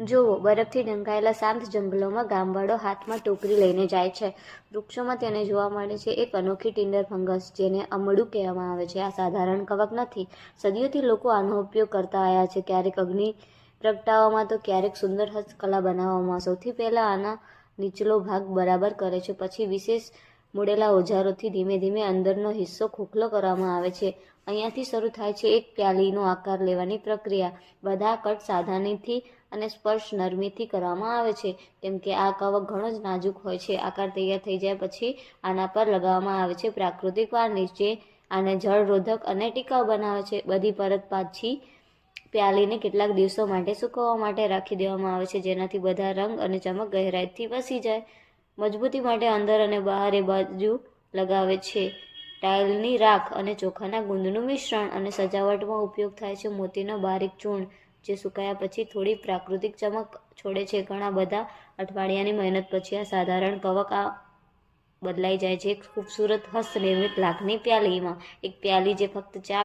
જુઓ બરફથી ઢંકાયેલા શાંત જંગલોમાં ગામવાળો હાથમાં ટોકરી લઈને જાય છે. વૃક્ષોમાં તેને જોવા મળે છે એક અનોખી ટિન્ડર ફંગસ જેને અમડું કહેવામાં આવે છે. આ સાધારણ કવક નથી. સદીઓથી લોકો આનો ઉપયોગ કરતા આવ્યા છે. ક્યારેક અગ્નિ પ્રગટાવવામાં તો ક્યારેક સુંદર હસ્તકલા બનાવવામાં. સૌથી પહેલાં આના નીચલો ભાગ બરાબર કરે છે. પછી વિશેષ મોડેલા ઓજારોથી ધીમે ધીમે અંદરનો હિસ્સો ખોખલો કરવામાં આવે છે. અહીંયાથી શરૂ થાય છે એક પ્યાલીનો આકાર લેવાની પ્રક્રિયા. બધા કટ સાધાનીથી અને સ્પર્શ નરમીથી કરવામાં આવે છે. કેમ કે આ કવક ઘણો જ નાજુક હોય છે. આકાર તૈયાર થઈ જાય પછી આના પર લગાવવામાં આવે છે પ્રાકૃતિક વાર્નિશ જે આને જળરોધક અને ટીકાઉ બનાવે છે. બધી પરત પાછી પ્યાલીને કેટલાક દિવસો માટે સૂકવવા માટે રાખી દેવામાં આવે છે જેનાથી બધા રંગ અને ચમક ગહેરાઈથી વસી જાય. મજબૂતી માટે અંદર અને બહાર એ બાજુ લગાવે છે. ટાઇલની રાખ અને ચોખાના ગુંદનું મિશ્રણ અને સજાવટમાં ઉપયોગ થાય છે મોતીનો બારીક ચૂર્ણ, જે સુકાયા પછી થોડી પ્રાકૃતિક ચમક છોડે છે. ઘણા બધા અઠવાડિયાની મહેનત પછી આ સાધારણ કવક આ બદલાઈ જાય છે. એક ખૂબસૂરત હસ્તનિર્મિત લાખની પ્યાલીમાં, એક પ્યાલી જે ફક્ત ચા